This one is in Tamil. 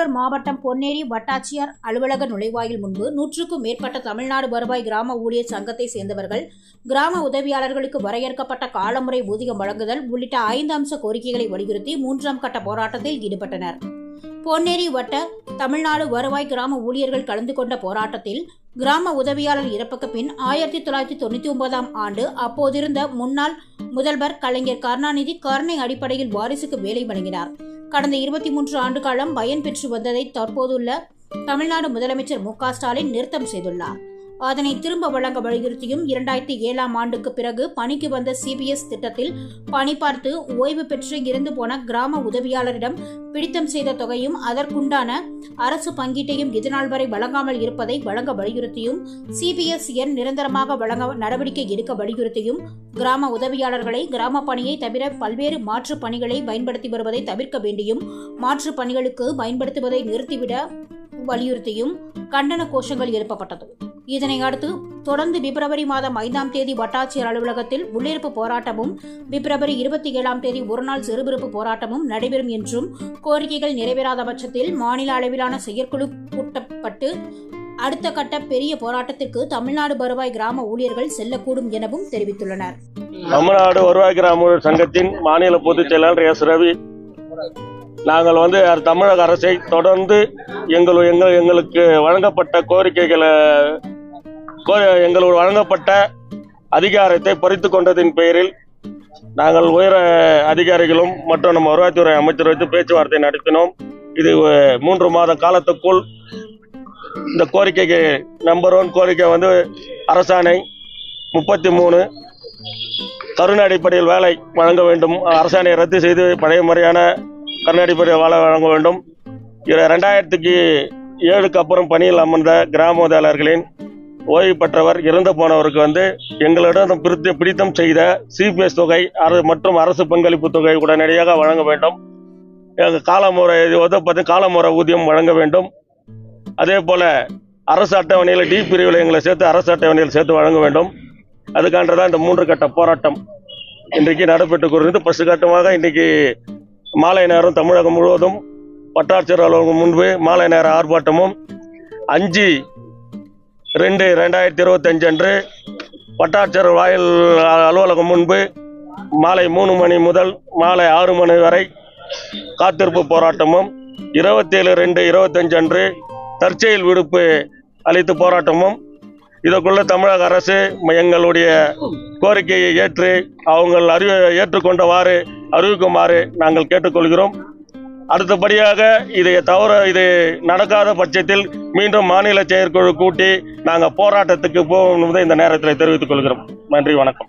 திருவள்ளூர் மாவட்டம் பொன்னேரி வட்டாட்சியர் அலுவலக நுழைவாயில் முன்பு நூற்றுக்கும் மேற்பட்ட தமிழ்நாடு வருவாய் கிராம ஊழியர் சங்கத்தை சேர்ந்தவர்கள் கிராம உதவியாளர்களுக்கு வரையறுக்கப்பட்ட காலமுறை ஊதியம் வழங்குதல் உள்ளிட்ட ஐந்து அம்ச கோரிக்கைகளை வலியுறுத்தி மூன்றாம் கட்ட போராட்டத்தில் ஈடுபட்டனர். பொன்னேரி வட்ட தமிழ்நாடு வருவாய் கிராம ஊழியர்கள் கலந்து கொண்ட போராட்டத்தில் கிராம உதவியாளர் இறப்புக்கு பின் ஆயிரத்தி தொள்ளாயிரத்தி தொண்ணூற்றி ஒன்பதாம் ஆண்டு அப்போதிருந்த முன்னாள் முதல்வர் கலைஞர் கருணாநிதி கருணை அடிப்படையில் வாரிசுக்கு வேலை வழங்கினார். கடந்த இருபத்தி மூன்று ஆண்டு காலம் பயன் பெற்று வந்ததை தற்போதுள்ள தமிழ்நாடு முதலமைச்சர் மு க ஸ்டாலின் நிறுத்தம் செய்துள்ளார். அதனை திரும்ப வழங்க வலியுறுத்தியும் இரண்டாயிரத்தி ஏழாம் ஆண்டுக்கு பிறகு பணிக்கு வந்த சிபிஎஸ் திட்டத்தில் பணி பார்த்து ஓய்வு பெற்று இறந்து போன கிராம உதவியாளரிடம் பிடித்தம் செய்த தொகையும் அதற்குண்டான அரசு பங்கீட்டையும் இதுநாள் வரை வழங்காமல் இருப்பதை வழங்க வலியுறுத்தியும் சிபிஎஸ் எண் நிரந்தரமாக வழங்க நடவடிக்கை எடுக்க வலியுறுத்தியும் கிராம உதவியாளர்களை கிராம பணியை தவிர பல்வேறு மாற்று பணிகளை பயன்படுத்தி வருவதை தவிர்க்க வேண்டியும் மாற்று பணிகளுக்கு பயன்படுத்துவதை நிறுத்திவிட வலியுறுத்தியும் கண்டன கோஷங்கள் எழுப்பப்பட்டது. இதனை அடுத்து தொடர்ந்து பிப்ரவரி மாதம் ஐந்தாம் தேதி வட்டாட்சியர் அலுவலகத்தில் உள்ளிருப்பு போராட்டமும் பிப்ரவரி இருபத்தி ஏழாம் தேதி ஒருநாள் சிறுபிறப்பு போராட்டமும் நடைபெறும் என்றும் கோரிக்கைகள் நிறைவேறாத பட்சத்தில் மாநில அளவிலான செயற்குழு கூட்டப்பட்டு அடுத்த கட்ட பெரிய போராட்டத்திற்கு தமிழ்நாடு வருவாய் கிராம ஊழியர்கள் செல்லக்கூடும் எனவும் தெரிவித்துள்ளனர். தமிழ்நாடு வருவாய் கிராம சங்கத்தின் மாநில பொதுச் செயலாளர் எஸ். ரவி நாங்கள் வந்து தமிழக அரசை தொடர்ந்து எங்கள் எங்கள் எங்களுக்கு வழங்கப்பட்ட கோரிக்கைகளை எங்களுக்கு வழங்கப்பட்ட அதிகாரத்தை பறித்து கொண்டதின் பெயரில் நாங்கள் உயர அதிகாரிகளும் மற்றும் நம்ம வருவாய்த்துறை அமைச்சர் வைத்து பேச்சுவார்த்தை நடத்தினோம். இது மூன்று மாத காலத்துக்குள் இந்த கோரிக்கைக்கு நம்பர் ஒன் கோரிக்கை வந்து அரசாணை முப்பத்தி மூணு கருணை அடிப்படையில் வேலை வழங்க வேண்டும். அரசாணையை ரத்து செய்து பழைய முறையான கருணை அடிப்படையில் வேலை வழங்க வேண்டும். இது ரெண்டாயிரத்துக்கு ஏழுக்கு அப்புறம் பணியில் அமர்ந்த கிராம உதவியாளர்களின் ஓய்வு பெற்றவர் இறந்து போனவருக்கு வந்து எங்களிடம் பிரித்து பிடித்தம் செய்த சிபிஎஸ் தொகை மற்றும் அரசு பங்களிப்பு தொகை உடனடியாக வழங்க வேண்டும். எங்கள் காலமுறை உதவி காலமுறை ஊதியம் வழங்க வேண்டும். அதே போல் அரசு அட்டவணையில் டி பிரிவில் எங்களை சேர்த்து அரசு அட்டவணையில் சேர்த்து வழங்க வேண்டும். அதுக்கான்றதான் இந்த மூன்று கட்ட போராட்டம் இன்றைக்கு நடைபெற்று கொண்டிருந்தது பசு கட்டமாக இன்றைக்கு மாலை நேரம் தமிழகம் முழுவதும் வட்டாட்சியர் அலுவலகம் முன்பு மாலை நேர ஆர்ப்பாட்டமும் அஞ்சு ரெண்டு ரெண்டாயிரத்தி இருபத்தஞ்சு அன்று வட்டாட்சியர் வாயில் அலுவலகம் முன்பு மாலை மூணு மணி முதல் மாலை ஆறு மணி வரை காத்திருப்பு போராட்டமும் இருபத்தேழு ரெண்டு இருபத்தஞ்சு அன்று தற்செயல் விடுப்பு அளித்து போராட்டமும். இதற்குள்ள தமிழக அரசு ம- எங்களுடைய கோரிக்கையை ஏற்று அவங்கள் அறிவு ஏற்றுக்கொண்டவாறு அறிவிக்குமாறு நாங்கள் கேட்டுக்கொள்கிறோம். அடுத்தபடியாக இதை தவிர இது நடக்காத பட்சத்தில் மீண்டும் மாநில செயற்குழு கூட்டி நாங்கள் போராட்டத்துக்கு போகணும் இந்த நேரத்தில் தெரிவித்துக் கொள்கிறோம். நன்றி வணக்கம்.